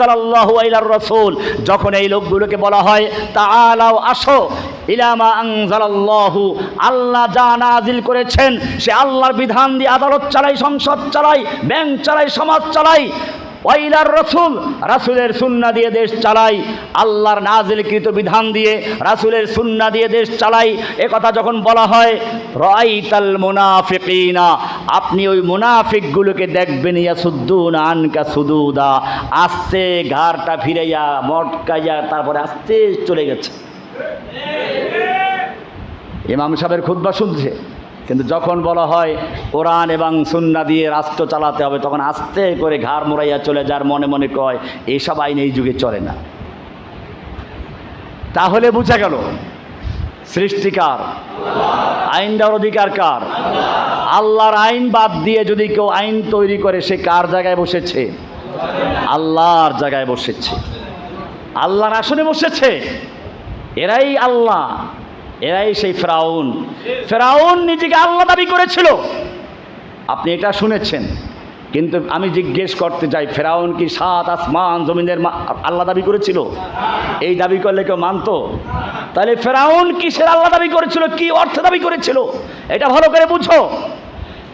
সাল্লাল্লাহু যখন এই লোকগুলোকে বলা হয় আসো আল্লাহ যা নাজিল করেছেন, সে আল্লাহর বিধান দিয়ে আদালত চালাই, সংসদ চালাই, ব্যাংক চালাই, সমাজ চালাই। ওয়াইলার রসুল, রাসুলের সুন্না দিয়ে দেশ চালাই, আল্লাহর নাজিলকৃত বিধান দিয়ে রাসুলের সুন্না দিয়ে দেশ চালাই। এ কথা যখন বলা হয়, রাইতাল মুনাফিকিনা আপনি ওই মুনাফিকগুলোকে দেখবেন ইয়া সুদ্দুন আনকা সুদুদা আস্তে ঘাড়টা ফিরাইয়া, মটকাইয়া, তারপরে আস্তে চলে গেছে। ইমাম সাহেবের খুদ্া শুনছে। কিন্তু যখন বলা হয় কোরআন এবং সুন্না দিয়ে রাষ্ট্র চালাতে হবে, তখন আস্তে করে ঘাড় মোড়াইয়া চলে যার মনে মনে কয় এইসব আইন এই যুগে চলে না। তাহলে বুঝা গেল সৃষ্টিকার আইন দেওয়ার অধিকার কার? আল্লাহর আইন বাদ দিয়ে যদি কেউ আইন তৈরি করে, সে কার জায়গায় বসেছে? আল্লাহর জায়গায় বসেছে। আল্লাহর আসনে বসেছে। এরাই আল্লাহ। এরাই সেই ফেরাউন। ফেরাউন নিজেকে আল্লাহ দাবি করেছিল। আপনি এটা শুনেছেন, কিন্তু আমি জিজ্ঞেস করতে চাই, ফেরাউন কি সাত আসমান জমিনের আল্লাহ দাবি করেছিল? এই দাবি করলে কেউ মানতো? তাহলে ফেরাউন কিসের আল্লাহ দাবি করেছিল, কি অর্থে দাবি করেছিল? এটা ভালো করে বুঝো।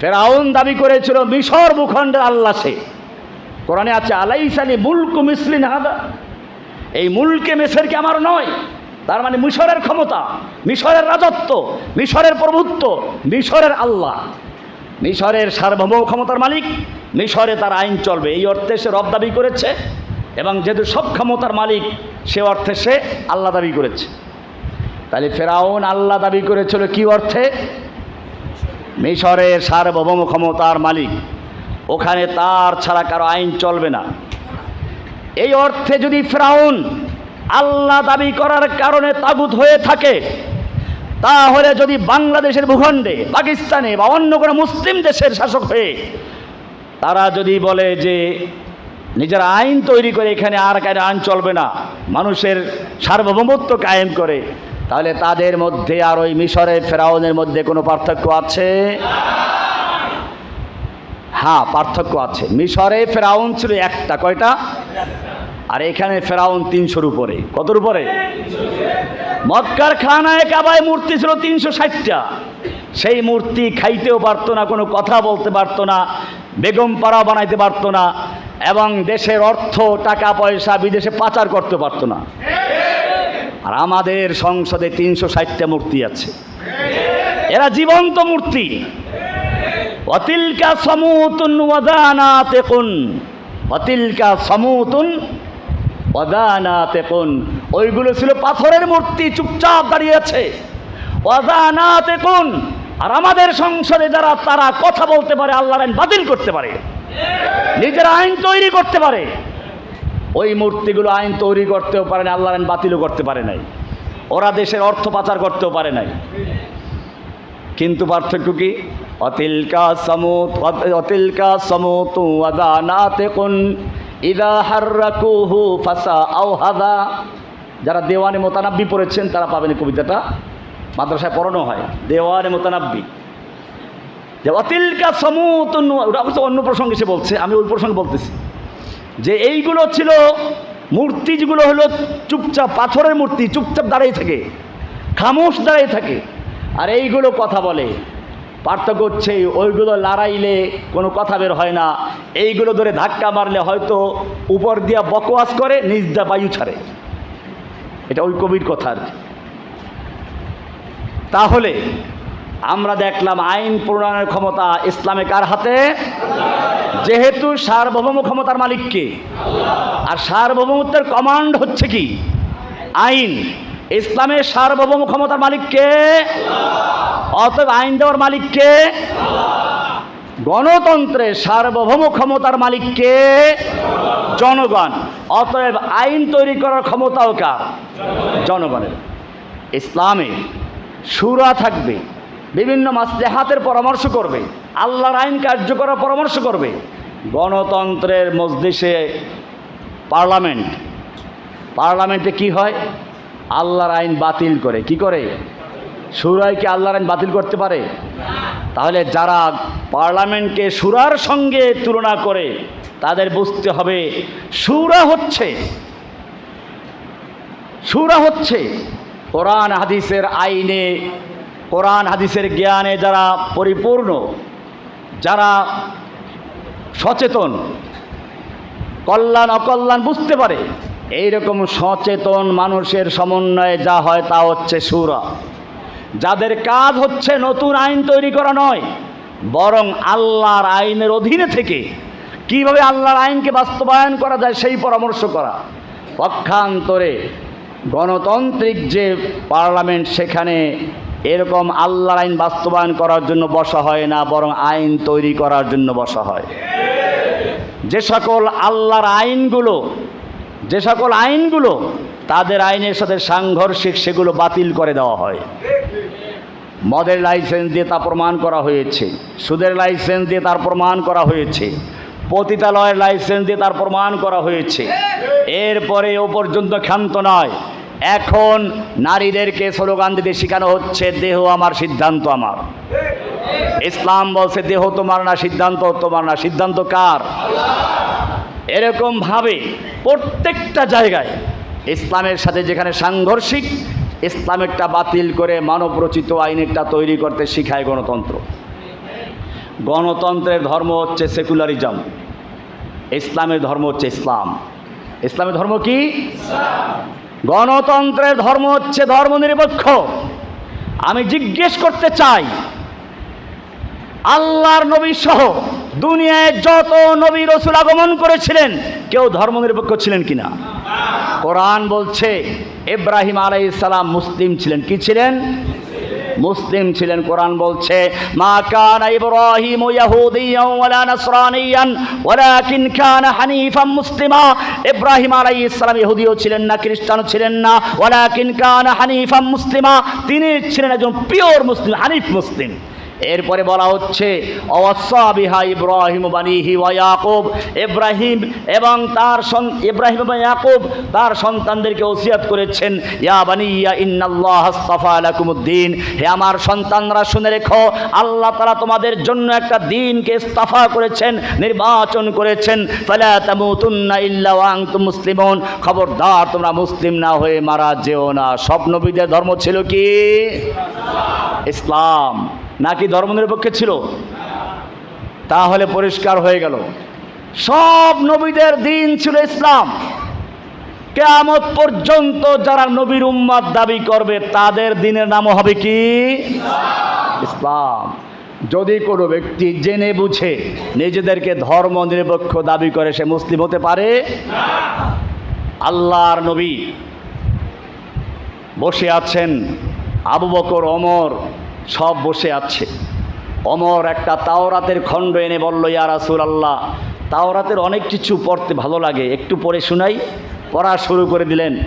ফেরাউন দাবি করেছিল, মিশর ভূখণ্ডের আল্লাহ সে। কোরআনে আছে, আলাইসালি মুলকু মিসলিন হাদা। এই মুলকে মেসের কি আমার নয়। তার মানে মিশরের ক্ষমতা, মিশরের রাজত্ব, মিশরের প্রভুত্ব, মিশরের আল্লাহ। মিশরের সার্বভৌম ক্ষমতার মালিক, মিশরে তার আইন চলবে। এই অর্থে সে রব দাবি করেছে এবং যেহেতু সব ক্ষমতার মালিক, সে অর্থে সে আল্লাহ দাবি করেছে। তাহলে ফেরাউন আল্লাহ দাবি করেছিল কি অর্থে? মিশরের সার্বভৌম ক্ষমতার মালিক। ওখানে তার ছাড়া কারও আইন চলবে না। এই অর্থে যদি ফ্রাউন আল্লাহ দাবি করার কারণে তাগুত হয়ে থাকে। তাহলে যদি বাংলাদেশের ভূখণ্ডে, পাকিস্তানে বা অন্য কোনো মুসলিম দেশের শাসক হয়ে, তারা যদি বলে যে নিজের আইন তৈরি করে এখানে আর কারও আইন চলবে না, মানুষের সার্বভৌমত্ব কায়েম করে, তাহলে তাদের মধ্যে আর ওই মিশরের ফেরাউনের মধ্যে কোনো পার্থক্য আছে? হ্যাঁ পার্থক্য আছে। মিশরে ফেরাউন ছিল একটা, কয়টা? আর এখানে ফেরাউন তিনশোর উপরে। কতর উপরে? মক্কার খানায় কাবায় মূর্তি ছিল তিনশো ষাটটা। সেই মূর্তি খাইতেও পারতো না, কোনো কথা বলতে পারতো না, বেগম পাড়া বানাইতে পারতো না, এবং দেশের অর্থ, টাকা, পয়সা বিদেশে পাচার করতে পারতো না। আর আমাদের সংসদে তিনশো ষাটটা মূর্তি আছে। এরা জীবন্ত মূর্তি। অতিলকা সমুতুন ওয়াদানাতে কুন অতিলকা সমুতুন ওয়াদানাতে কুন? ওইগুলো ছিল পাথরের মূর্তি, চুপচাপ দাঁড়িয়ে আছে। ওয়াদানাতে কুন? আর আমাদের সংসদে যারা, তারা কথা বলতে পারে, আল্লাহর আইন বাতিল করতে পারে। নিজের আইন তৈরি করতে পারে। ওই মূর্তিগুলো আইন তৈরি করতেও পারে না আল্লাহর আইন বাতিলও করতে পারে নাই। ওরা দেশের অর্থ পাচার করতেও পারে নাই। কিন্তু পার্থক্য কি? অতিলকা সমুত, অতিলকা সমুতু আদানাতে কোন? ফাসা যারা দেওয়ানে মোতানাব্বি পড়েছেন, তারা পাবেন এই কবিতাটা। মাদ্রাসায় পড়ানো হয়, দেওয়ানে মোতানাব্বি। অতিলকা সমুতুন অবশ্য অন্য প্রসঙ্গে সে বলছে, আমি ওই প্রসঙ্গে বলতেছি। যে এইগুলো ছিল মূর্তি, যেগুলো হলো চুপচাপ পাথরের মূর্তি, চুপচাপ দাঁড়িয়ে থাকে, খামোশ দাঁড়িয়ে থাকে। আর এইগুলো কথা বলে। পার্থক্য হচ্ছে ওইগুলো লড়াইলে কোনো কথা বের হয় না। এইগুলো ধরে ধাক্কা মারলে হয়তো উপর দিয়া বকওয়াস করে নিজ দা বায়ু ছাড়ে। এটা ওই কবির কথা আর তাহলে আমরা দেখলাম আইন প্রণয়নের ক্ষমতা ইসলামে কার হাতে? যেহেতু সার্বভৌম ক্ষমতার মালিককে আর সার্বভৌমত্বের কমান্ড হচ্ছে কি? আইন। ইসলামের সার্বভৌম ক্ষমতার মালিককে, অতএব আইন দেওয়ার মালিককে, গণতন্ত্রের সার্বভৌম ক্ষমতার মালিককে জনগণ, অতএব আইন তৈরি করার ক্ষমতাও কার? জনগণের। ইসলামে সুরা থাকবে, বিভিন্ন মাসলেহাতের পরামর্শ করবে, আল্লাহর আইন কার্যকরার পরামর্শ করবে, গণতন্ত্রের মজলিসে পার্লামেন্ট, পার্লামেন্টে কি হয়? আল্লাহর আইন বাতিল করে। কি করে? সুরাই কি আল্লাহর আইন বাতিল করতে পারে? তাহলে যারা পার্লামেন্টকে সুরার সঙ্গে তুলনা করে, তাদের বুঝতে হবে সুরা হচ্ছে সুরা হচ্ছে। কোরআন হাদিসের আইনে, কোরআন হাদিসের জ্ঞানে যারা পরিপূর্ণ, যারা সচেতন, কল্যাণ, অকল্যাণ বুঝতে পারে এইরকম সচেতন মানুষের সমন্বয়ে যা হয় তা হচ্ছে সুরা। যাদের কাজ হচ্ছে নতুন আইন তৈরি করা নয়, বরং আল্লাহর আইনের অধীনে থেকে কীভাবে আল্লাহর আইনকে বাস্তবায়ন করা যায় সেই পরামর্শ করা। পক্ষান্তরে গণতান্ত্রিক যে পার্লামেন্ট, সেখানে এরকম আল্লাহর আইন বাস্তবায়ন করার জন্য বসা হয় না, বরং আইন তৈরি করার জন্য বসা হয়। যে সকল আল্লাহর আইনগুলো যে সকল আইনগুলো তাদের আইনের সাথে সাংঘর্ষিক সেগুলো বাতিল করে দেওয়া হয়। মদের লাইসেন্স দিয়ে তা প্রমাণ করা হয়েছে, সুদের লাইসেন্স দিয়ে তার প্রমাণ করা হয়েছে, পতিতালয়ের লাইসেন্স দিয়ে তার প্রমাণ করা হয়েছে। এরপরে ও পর্যন্ত ক্ষান্ত নয়। এখন নারীদেরকে স্লোগান দিতে শেখানো হচ্ছে, দেহ আমার সিদ্ধান্ত আমার। ইসলাম বলছে, দেহ তোমার না, সিদ্ধান্ত তোমার না। সিদ্ধান্ত কার? এরকমভাবে প্রত্যেকটা জায়গায় ইসলামের সাথে যেখানে সাংঘর্ষিক ইসলামেরটা বাতিল করে মানবরচিত আইনেরটা তৈরি করতে শিখায় গণতন্ত্র। গণতন্ত্রের ধর্ম হচ্ছে সেকুলারিজম। ইসলামের ধর্ম হচ্ছে ইসলাম। ইসলামের ধর্ম কি? গণতন্ত্রের ধর্ম হচ্ছে ধর্মনিরপেক্ষ। আমি জিজ্ঞেস করতে চাই আল্লাহর নবী সহ দুনিয়ায় যত নবী রসুল আগমন করেছিলেন, কেউ ধর্মনিরপেক্ষ ছিলেন কিনা? কোরআন বলছে, ইব্রাহিম আলাইসালাম মুসলিম ছিলেন। কি ছিলেন? মুসলিম ছিলেন। কোরআন বলছে, মা কানা ইব্রাহিম ইয়াহুদিয়ান ওয়ালা নাসরানিয়ান, ওয়ালাকিন কানা হানিফাম মুসলিমা। ইব্রাহিম আলাইহিস সালাম ইহুদিও ছিলেন না, খ্রিস্টানও ছিলেন না, ওয়ালাকিন কানা হানিফাম মুসলিমা। তিনি ছিলেন একজন পিওর মুসলিম, হানিফ মুসলিম। এরপরে বলা হচ্ছে অবসাবিহা ইব্রাহিম বানিহি ওয়া ইয়াকুব। ইব্রাহিম এবং তার ইব্রাহিম এবং ইয়াকুব তার সন্তানদেরকে ওসিয়াত করেছেন, ইয়া বানিয়া ইন্নাল্লাহ আস্তাফা লাকুমুদ্দিন। হে আমার সন্তানরা, শুনে রেখো, আল্লাহ তাআলা তোমাদের জন্য একটা দিনকে ইস্তাফা করেছেন, নির্বাচন করেছেন। ফালা তামুতুন্না ইল্লা ওয়া আনতুম মুসলিমুন। খবরদার, তোমরা মুসলিম না হয়ে মারা যেও না। সব ধর্ম ছিল কি? ইসলাম। নাকি ধর্মনিরপেক্ষ ছিল? তাহলে পরিষ্কার হয়ে গেল। সব নবীদের দিন ছিল ইসলাম। কেয়ামত পর্যন্ত যারা নবীর উম্মাদ দাবি করবে, তাদের দিনের নাম হবে কি? ইসলাম। যদি কোনো ব্যক্তি জেনে বুঝে নিজেদেরকে ধর্ম নিরপেক্ষ দাবি করে, সে মুসলিম হতে পারে? আল্লাহর নবী বসে আছেন আবু বকর অমর সব বসে আছে। অমর একটা তাওরাতের খণ্ড এনে বলল, ইয়া রাসুল আল্লাহ তাওরাতের অনেক কিছু পড়তে ভালো লাগে। একটু পড়ে শোনাই। পড়া শুরু করে দিলেন।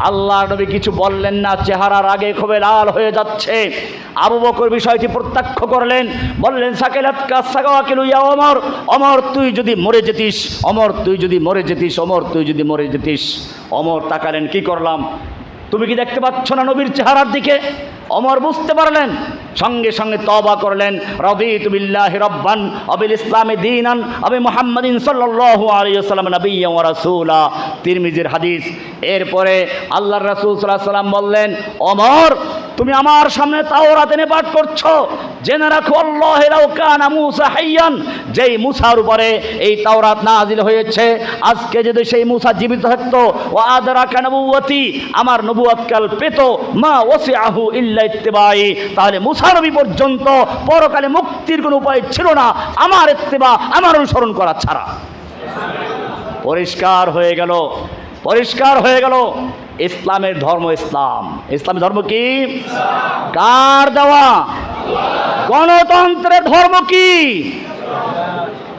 আল্লাহ নবী কিছু বললেন না, চেহারার আগে খুবই লাল হয়ে যাচ্ছে। আবু বকর বিষয়টি প্রত্যক্ষ করলেন, বললেন অমর অমর তুই যদি মরে যেতিস, অমর তুই যদি মরে যেতিস, অমর তুই যদি মরে যেতিস। অমর তাকালেন, কি করলাম? তুমি কি দেখতে পাচ্ছ না নবীর চেহারার দিকে? অমর বুঝতে পারলেন। সঙ্গে সঙ্গে তবা করলেন। রবি তুবিল্লাহ রব্বান অবিল ইসলামে দিনান আবি মোহাম্মদিন সাল্লাহ আলিয়াল্লাম নবী রাসুলা। তিরমিজির হাদিস। এরপরে আল্লাহ রাসুল সাল্লাহ সাল্লাম বললেন, অমর তুমি আমার সামনে তাওরাত এনে পাঠ করছ। জেনে রাখো, আল্লাহ মুসা হাইয়ান, যেই মুসার উপরে এই তাওরাত নাজিল হয়েছে। আজকে যদি সেই মুসা জীবিত থাকতো ও আদরা কানবুয়তি আমার নবুয়াতকাল পেত, মা ওসি আহু ইল্লা ইত্তেবাই। তাহলে মুসা পর্যন্ত পরকালে মুক্তির কোনো উপায় ছিল না। আমার ইত্তেবা, আমার অনুসরণ করা ছাড়া। পরিষ্কার হয়ে গেল, পরিষ্কার হয়ে গেল। ইসলামের ধর্ম ইসলাম। ইসলামের ধর্ম কি? কার দেওয়া? গণতন্ত্রের ধর্ম কি?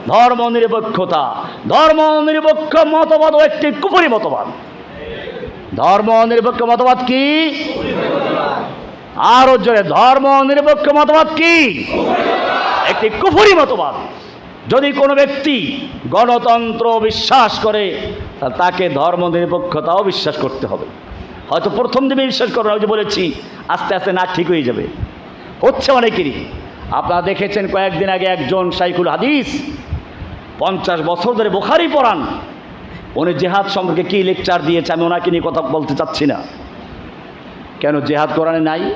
ধর্ম নিরপেক্ষতা। ধর্ম নিরপেক্ষ মতবাদ ও একটি কুপুরি মতবাদ। ধর্ম নিরপেক্ষ মতবাদ কি? আরও জোরে, ধর্ম নিরপেক্ষ মতবাদ কি? একটি কুফুরি মতবাদ। যদি কোনো ব্যক্তি গণতন্ত্র বিশ্বাস করে তাকে ধর্ম নিরপেক্ষতাও বিশ্বাস করতে হবে। হয়তো প্রথম দিনে বিশ্বাস করো ওই যে বলেছি, আস্তে আস্তে না ঠিক হয়ে যাবে। হচ্ছে অনেকেরই। আপনারা দেখেছেন কয়েকদিন আগে একজন সাইকুল হাদিস, পঞ্চাশ বছর ধরে বোখারি পড়ান। উনি জেহাদ সম্পর্কে কী লেকচার দিয়েছে, আমি ওনাকে নিয়ে কথা বলতে চাচ্ছি না। কেন, জেহাদ কোরআনে নাই,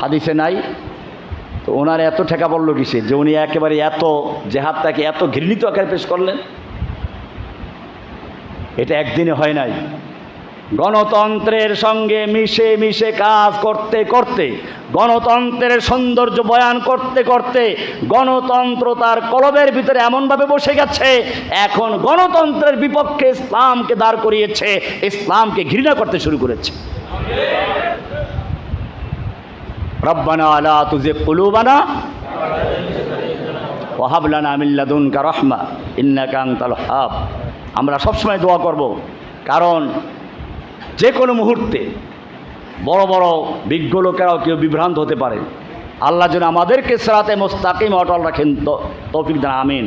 হাদিসে নাই? তো ওনার এত ঠেকা পড়ল কিসে যে উনি একেবারে এত জেহাদটাকে এত ঘৃণিত আকারে পেশ করলেন? এটা একদিনে হয় নাই। গণতন্ত্রের সঙ্গে মিশে মিশে কাজ করতে করতে, গণতন্ত্রের সৌন্দর্য বয়ান করতে করতে গণতন্ত্র তার কলবের ভিতরে এমনভাবে বসে গেছে, এখন গণতন্ত্রের বিপক্ষে ইসলামকে দাঁড় করিয়েছে, ইসলামকে ঘৃণা করতে শুরু করেছে। রব্বানা আলা তুজে কুলুবানা ওহাবলানা মিল্লাদুনকা রহমা, ইন্নাকা আনতাল হাব আমরা সবসময় দোয়া করব। কারণ যে কোনো মুহূর্তে বড় বড় বিজ্ঞ লোকেরাও কেউ বিভ্রান্ত হতে পারে। আল্লাহ যেন আমাদেরকে সেরাতে মোস্তাকিম অটল রাখেন তৌফিক দান, আমিন।